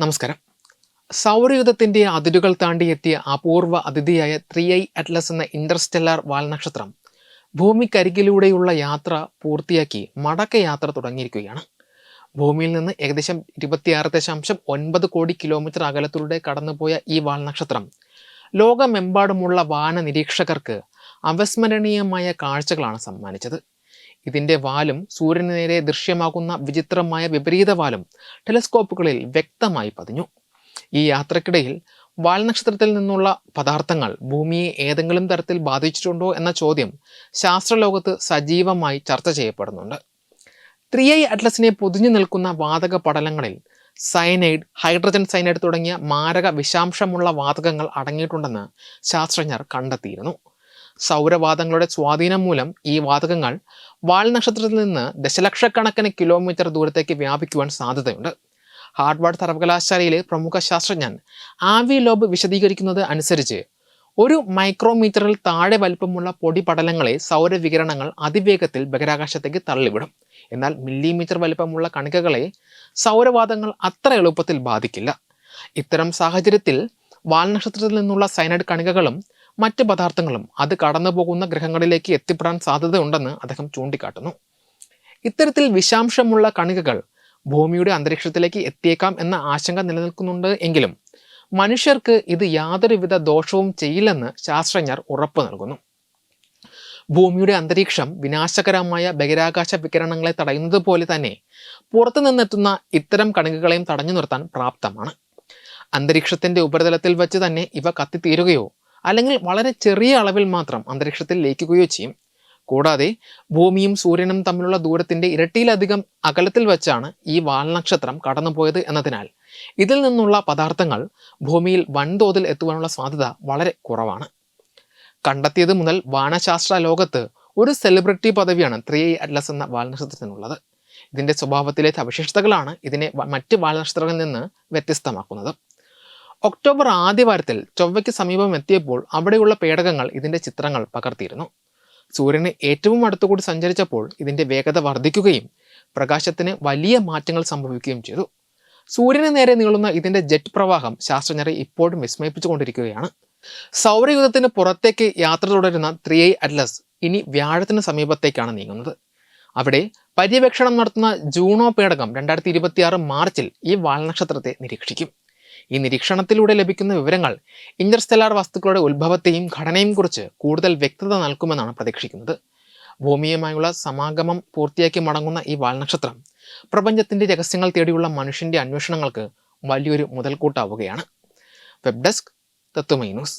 നമസ്കാരം. സൗരയുധത്തിന്റെ അതിരുകൾ താണ്ടിയെത്തിയ അപൂർവ അതിഥിയായ ത്രീ ഐ അറ്റ്ലസ് എന്ന ഇന്റർസ്റ്റെല്ലാർ വാൽനക്ഷത്രം ഭൂമിക്കരികിലൂടെയുള്ള യാത്ര പൂർത്തിയാക്കി മടക്കയാത്ര തുടങ്ങിയിരിക്കുകയാണ്. ഭൂമിയിൽ നിന്ന് ഏകദേശം ഇരുപത്തിയാറ് ദശാംശം ഒൻപത് കോടി കിലോമീറ്റർ അകലത്തിലൂടെ കടന്നുപോയ ഈ വാൽനക്ഷത്രം ലോകമെമ്പാടുമുള്ള വാന നിരീക്ഷകർക്ക് അവസ്മരണീയമായ കാഴ്ചകളാണ് സമ്മാനിച്ചത്. ഇതിന്റെ വാലും സൂര്യന് നേരെ ദൃശ്യമാകുന്ന വിചിത്രമായ വിപരീത വാലും ടെലിസ്കോപ്പുകളിൽ വ്യക്തമായി പതിഞ്ഞു. ഈ യാത്രക്കിടയിൽ വാൽനക്ഷത്രത്തിൽ നിന്നുള്ള പദാർത്ഥങ്ങൾ ഭൂമിയെ ഏതെങ്കിലും തരത്തിൽ ബാധിച്ചിട്ടുണ്ടോ എന്ന ചോദ്യം ശാസ്ത്രലോകത്ത് സജീവമായി ചർച്ച ചെയ്യപ്പെടുന്നുണ്ട്. ത്രീ ഐ അറ്റ്ലസിനെ പൊതിഞ്ഞു നിൽക്കുന്ന വാതക പടലങ്ങളിൽ സയനൈഡ് ഹൈഡ്രജൻ സയനൈഡ് തുടങ്ങിയ മാരക വിഷാംശമുള്ള വാതകങ്ങൾ അടങ്ങിയിട്ടുണ്ടെന്ന് ശാസ്ത്രജ്ഞർ കണ്ടെത്തിയിരുന്നു. സൗരവാതങ്ങളുടെ സ്വാധീനം മൂലം ഈ വാതകങ്ങൾ വാൽ നക്ഷത്രത്തിൽ നിന്ന് ദശലക്ഷക്കണക്കിന് കിലോമീറ്റർ ദൂരത്തേക്ക് വ്യാപിക്കുവാൻ സാധ്യതയുണ്ട്. ഹാർഡ്വാർഡ് സർവകലാശാലയിലെ പ്രമുഖ ശാസ്ത്രജ്ഞൻ ആവി ലോബ് വിശദീകരിക്കുന്നത് അനുസരിച്ച് ഒരു മൈക്രോമീറ്ററിൽ താഴെ വലിപ്പമുള്ള പൊടിപടലങ്ങളെ സൗരവികിരണങ്ങൾ അതിവേഗത്തിൽ ബഹിരാകാശത്തേക്ക് തള്ളിവിടും. എന്നാൽ മില്ലിമീറ്റർ വലിപ്പമുള്ള കണികകളെ സൗരവാതങ്ങൾ അത്ര എളുപ്പത്തിൽ ബാധിക്കില്ല. ഇത്തരം സാഹചര്യത്തിൽ വാൽനക്ഷത്രത്തിൽ നിന്നുള്ള സൈനഡ് കണികകളും മറ്റ് പദാർത്ഥങ്ങളും അത് കടന്നു പോകുന്ന ഗ്രഹങ്ങളിലേക്ക് എത്തിപ്പെടാൻ സാധ്യതയുണ്ടെന്ന് അദ്ദേഹം ചൂണ്ടിക്കാട്ടുന്നു. ഇത്തരത്തിൽ വിഷാംശമുള്ള കണികകൾ ഭൂമിയുടെ അന്തരീക്ഷത്തിലേക്ക് എത്തിയേക്കാം എന്ന ആശങ്ക നിലനിൽക്കുന്നുണ്ട് എങ്കിലും മനുഷ്യർക്ക് ഇത് യാതൊരുവിധ ദോഷവും ചെയ്യില്ലെന്ന് ശാസ്ത്രജ്ഞർ ഉറപ്പ് നൽകുന്നു. ഭൂമിയുടെ അന്തരീക്ഷം വിനാശകരമായ ബഹിരാകാശ വികിരണങ്ങളെ തടയുന്നത് പോലെ തന്നെ പുറത്തു നിന്നെത്തുന്ന ഇത്തരം കണികകളെയും തടഞ്ഞു നിർത്താൻ പ്രാപ്തമാണ്. അന്തരീക്ഷത്തിന്റെ ഉപരിതലത്തിൽ വെച്ച് തന്നെ ഇവ കത്തിത്തീരുകയോ അല്ലെങ്കിൽ വളരെ ചെറിയ അളവിൽ മാത്രം അന്തരീക്ഷത്തിൽ ലയിക്കുകയോ ചെയ്യും. കൂടാതെ ഭൂമിയും സൂര്യനും തമ്മിലുള്ള ദൂരത്തിന്റെ ഇരട്ടിയിലധികം അകലത്തിൽ വെച്ചാണ് ഈ വാൽനക്ഷത്രം കടന്നുപോയത് എന്നതിനാൽ ഇതിൽ നിന്നുള്ള പദാർത്ഥങ്ങൾ ഭൂമിയിൽ വൻതോതിൽ എത്തുവാനുള്ള സാധ്യത വളരെ കുറവാണ്. കണ്ടെത്തിയത് മുതൽ വാനശാസ്ത്ര ലോകത്ത് ഒരു സെലിബ്രിറ്റി പദവിയാണ് ത്രീ അറ്റ്ലസ് എന്ന വാൽനക്ഷത്രത്തിനുള്ളത് ഇതിന്റെ സ്വഭാവത്തിലെ സവിശേഷതകളാണ് ഇതിനെ മറ്റ് വാൽനക്ഷത്രങ്ങളിൽ നിന്ന് വ്യത്യസ്തമാക്കുന്നത്. ഒക്ടോബർ ആദ്യവാരത്തിൽ ചൊവ്വയ്ക്ക് സമീപം എത്തിയപ്പോൾ അവിടെയുള്ള പേടകങ്ങൾ ഇതിന്റെ ചിത്രങ്ങൾ പകർത്തിയിരുന്നു. സൂര്യന് ഏറ്റവും അടുത്തുകൂടി സഞ്ചരിച്ചപ്പോൾ ഇതിന്റെ വേഗത വർദ്ധിക്കുകയും പ്രകാശത്തിന് വലിയ മാറ്റങ്ങൾ സംഭവിക്കുകയും ചെയ്തു. സൂര്യന് നേരെ നീളുന്ന ഇതിന്റെ ജെറ്റ് പ്രവാഹം ശാസ്ത്രജ്ഞരെ ഇപ്പോഴും വിസ്മയിപ്പിച്ചുകൊണ്ടിരിക്കുകയാണ്. സൗരയുധത്തിന് പുറത്തേക്ക് യാത്ര തുടരുന്ന ത്രീ ഐ അറ്റ്ലസ് ഇനി വ്യാഴത്തിന് സമീപത്തേക്കാണ് നീങ്ങുന്നത്. അവിടെ പര്യവേക്ഷണം നടത്തുന്ന ജൂണോ പേടകം രണ്ടായിരത്തി മാർച്ചിൽ ഈ വാൽനക്ഷത്രത്തെ നിരീക്ഷിക്കും. ഈ നിരീക്ഷണത്തിലൂടെ ലഭിക്കുന്ന വിവരങ്ങൾ ഇന്റർസ്റ്റെല്ലാർ വസ്തുക്കളുടെ ഉത്ഭവത്തെയും ഘടനയും കുറിച്ച് കൂടുതൽ വ്യക്തത നൽകുമെന്നാണ് പ്രതീക്ഷിക്കുന്നത്. ഭൂമിയുമായുള്ള സമാഗമം പൂർത്തിയാക്കി മടങ്ങുന്ന ഈ വാൽനക്ഷത്രം പ്രപഞ്ചത്തിന്റെ രഹസ്യങ്ങൾ തേടിയുള്ള മനുഷ്യന്റെ അന്വേഷണങ്ങൾക്ക് വലിയൊരു മുതൽക്കൂട്ടാവുകയാണ്. Web desk Tatwamayi news.